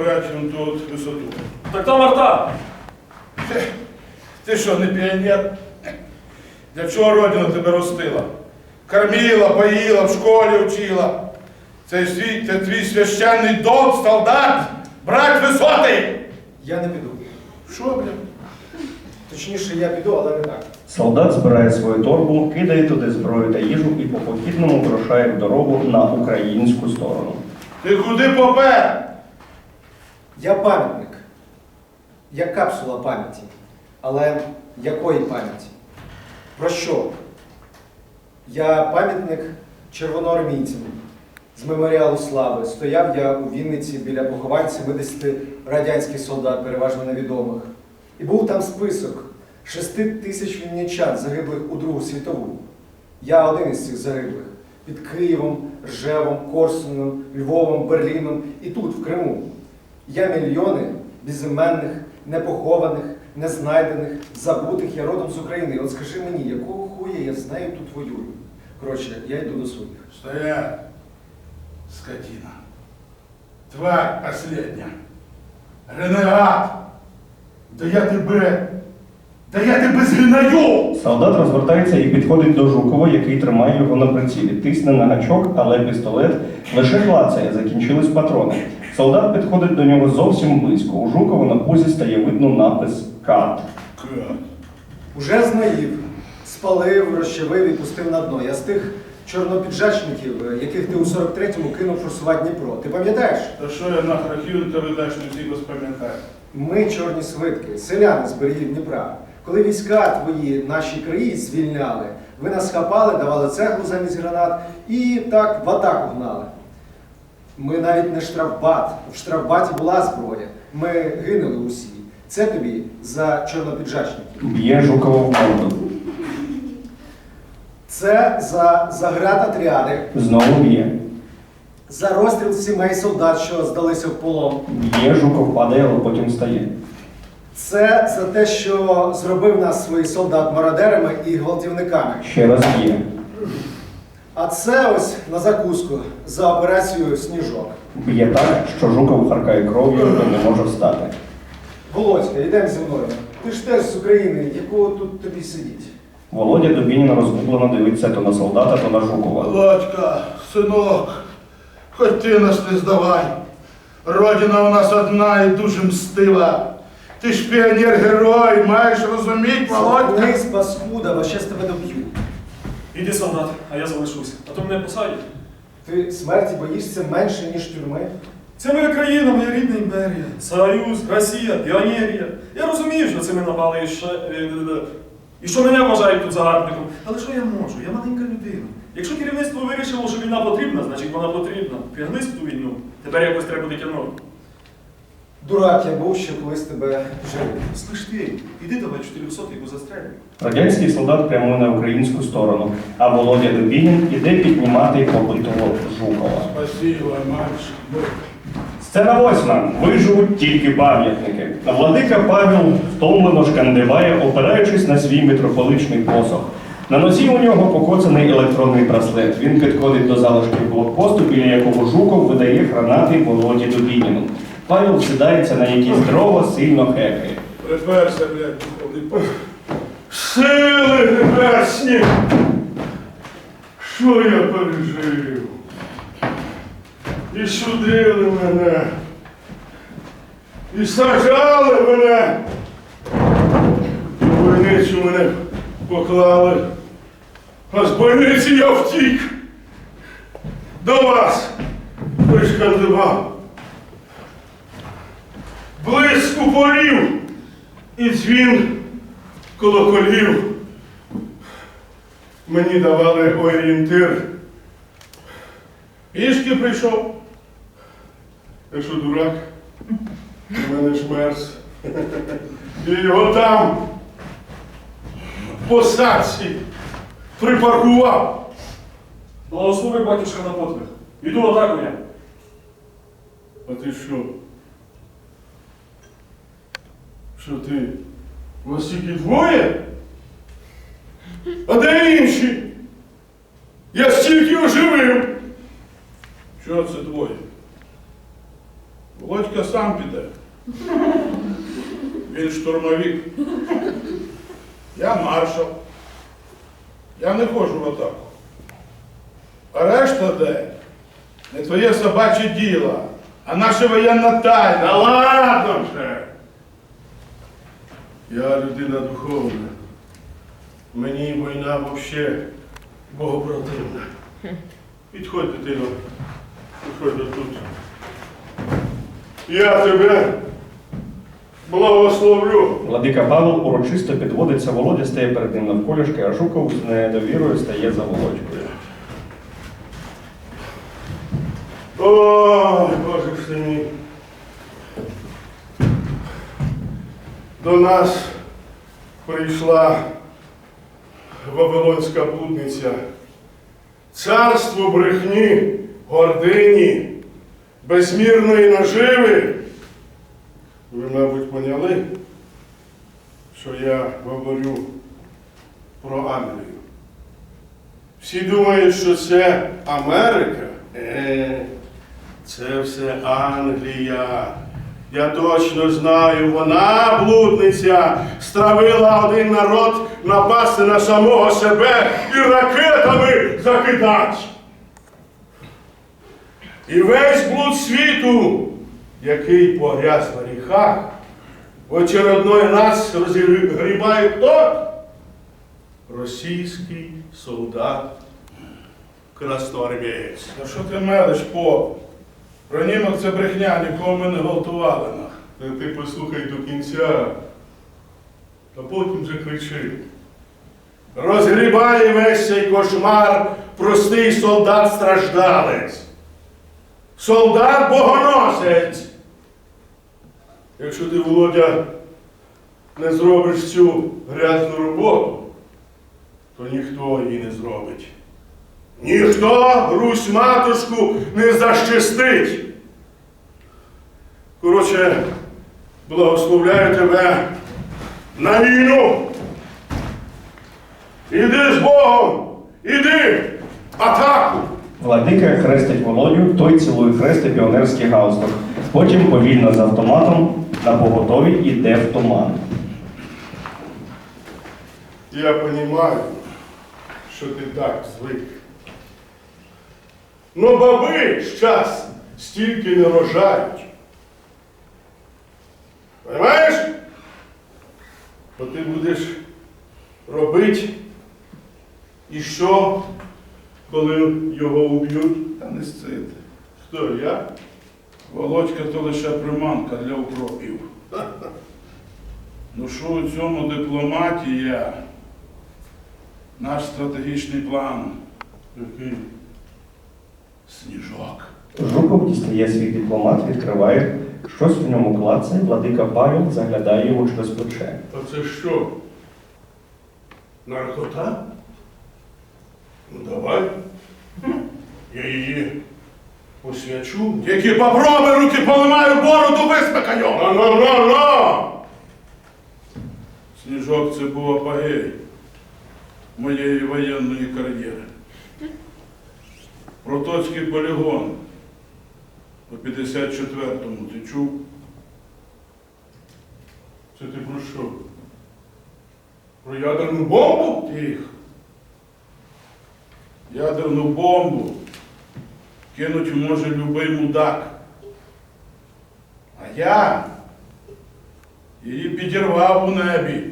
набрати вон тут висоту. Так там арта. Ти що, не піонер? Для чого родина тебе ростила? Кормила, поїла, в школі вчила. Це, свій, це твій священний долг, солдат, брать висоти! Я не піду. Що, бля? Точніше, я піду, але не так. Солдат збирає свою торбу, кидає туди зброю та їжу і по похідному вирушає в дорогу на українську сторону. Ти куди попер? Я пам'ятник. Я капсула пам'яті. Але якої пам'яті? Про що? Я пам'ятник червоноармійцям з меморіалу слави. Стояв я у Вінниці біля поховань 70 радянських солдат, переважно невідомих. І був там список 6 тисяч вінничан, загиблих у Другу світову. Я один із цих загиблих. Під Києвом, Ржевом, Корсуном, Львовом, Берліном і тут, в Криму. Я мільйони безіменних, непохованих, незнайдених, забутих, я родом з України. От скажи мені, якого хуя я з нею тут воюю? Коротше, я йду до своїх. Стоять, скотина. Тварь последня. Ренегат. Да я тебе, да я тебе згинаю! Солдат розвертається і підходить до Жукова, який тримає його на прицілі. Тисне на гачок, але пістолет лише клацає, закінчились патрони. Солдат підходить до нього зовсім близько. У Жукова на пузі стає видно напис КАТ. Кат. Уже знаїв, спалив, розчавив і пустив на дно. Я з тих чорнопіджачників, е, яких ти у 43-му кинув форсувати Дніпро. Ти пам'ятаєш? Та що я нахрахів, та видаш не всі розпам'ятаю. Ми чорні свитки, селяни з берегів Дніпра. Коли війська твої наші краї звільняли, ви нас хапали, давали цеглу замість гранат і так в атаку гнали. Ми навіть не штрафбат. В штрафбаті була зброя. Ми гинули усі. Це тобі за чорнопіджачників. Б'є Жукова морду. Це за заградотряди, Знову б'є. за розстріл сімей солдат, що здалися в полон. Б'є, Жуков падає, але потім встає. Це за те, що зробив нас своїх солдат мародерами і гвалтівниками. Ще раз б'є. А це ось на закуску за операцію Сніжок. Б'є так, що Жуков харкає кров'ю і не може встати. Володька, йдемо зі мною. Ти ж теж з України, якого тут тобі сидіть? Володя Дубінін розгублено дивиться то на солдата, то на Жукова. Володька, синок, хоч ти нас не здавай. Родина у нас одна і дуже мстива. Ти ж піонер-герой, маєш розуміти, Володька. Заткнись, паскуда, бо щас тебе доб'ю. Іди, солдат, а я залишусь. А то мене посадять. Ти смерті боїшся менше, ніж тюрми. Це моя країна, моя рідна імперія. Союз, Росія, піонерія. Я розумію, що це ми напали і ще. е, е, е, І що мене вважають тут загарбником. Але що я можу? Я маленька людина. Якщо керівництво вирішило, що війна потрібна, значить вона потрібна. Впрягнись в ту війну. Тепер якось треба буде тягнути. Дурак я був, що колись тебе жив. Слиш ти, іди давай 400 яку застрелю. Радянський солдат прямує на українську сторону, а Володя Дубінін іде піднімати побитого Жукова. Спасибо, мальчик. Сцена восьма. Виживуть тільки пам'ятники. Владика Павел втомлено шкандиває, опираючись на свій митрополичний посох. На носі у нього покоцаний електронний браслет. Він підходить до залишків блокпосту, біля якого Жуков видає гранати Володі Дубініну. Павел всідається на якісь дрова, сильно хекає. Приперся, блядь, духовний пас. Сили небесні! Що я пережив? І судили мене. І сажали мене. І в больницю мене поклали. А з больниці я втік. До вас пришкандивав. Блиск упорів і дзвін колоколів. Мені давали орієнтир. Пішки прийшов. Якщо дурак, у мене ж мерз. І його там в посадці припаркував. Благослови батюшка на подвиг. Іду атаку я. А ти що? Що ти? Вас тільки двоє? А де інші? Я стільки оживив. Що це двоє? Володька сам піде. Він штурмовик. Я маршал. Я не ходжу в атаку. А решта де? Не твоє собаче діло, а наша воєнна тайна. Та ладно вже. Я людина духовна. Мені війна взагалі богопротивна. Підходь, дитино. Підходь до тут. Я тебе благословлю. Владика Павел урочисто підводиться, Володя стає перед ним навколішки, а Жуков з недовірою стає за Володькою. Ой, Боже ж ти мій. До нас прийшла Вавилонська блудниця. Царство брехні, гордині, безмірної наживи. Ви, мабуть, поняли, що я говорю про Англію. Всі думають, що це Америка. Е, це все Англія. Я точно знаю, вона, блудниця, стравила один народ напасти на самого себе і ракетами закидати. І весь блуд світу, який погряз на гріхах, в очередной раз розгрібає хто? Російський солдат красноармієць. Та що ти мелиш, поп? Про німок це брехня, нікого ми не гвалтували. Ти послухай до кінця, а потім же кричи. Розгрібає весь цей кошмар простий солдат-страждалець. Солдат-богоносець. Якщо ти, Володя, не зробиш цю грязну роботу, то ніхто її не зробить. Ніхто Русь матушку не защистить. Коротше, благословляю тебе на війну. Іди з Богом! Іди! Атаку! Владика хрестить Володю, той цілує хрест і піонерський галстук. Потім повільно з автоматом на поготові йде в туман. Я розумію, що ти так звик. Ну, баби щас стільки не рожають. Понимаєш? Бо ти будеш робити і що, коли його уб'ють? Та не сцити. Хто я? Володька то лише приманка для укропів. Ну що у цьому дипломатія? Наш стратегічний план. Який? Сніжок. Жуков дістає свій дипломат, відкриває, щось в ньому клацає, владика Павел заглядає йому через плече. А це що? Наркота? Ну давай. Я її посвячу. Які попроби руки поламаю, бороду висмикаю! На-на-на-на! Сніжок це був апогей моєї воєнної кар'єри. Протоцький полігон у 54-му ти чув? Це ти про що? Про ядерну бомбу? Тихо. Ядерну бомбу кинуть може любий мудак. А я її підірвав у небі.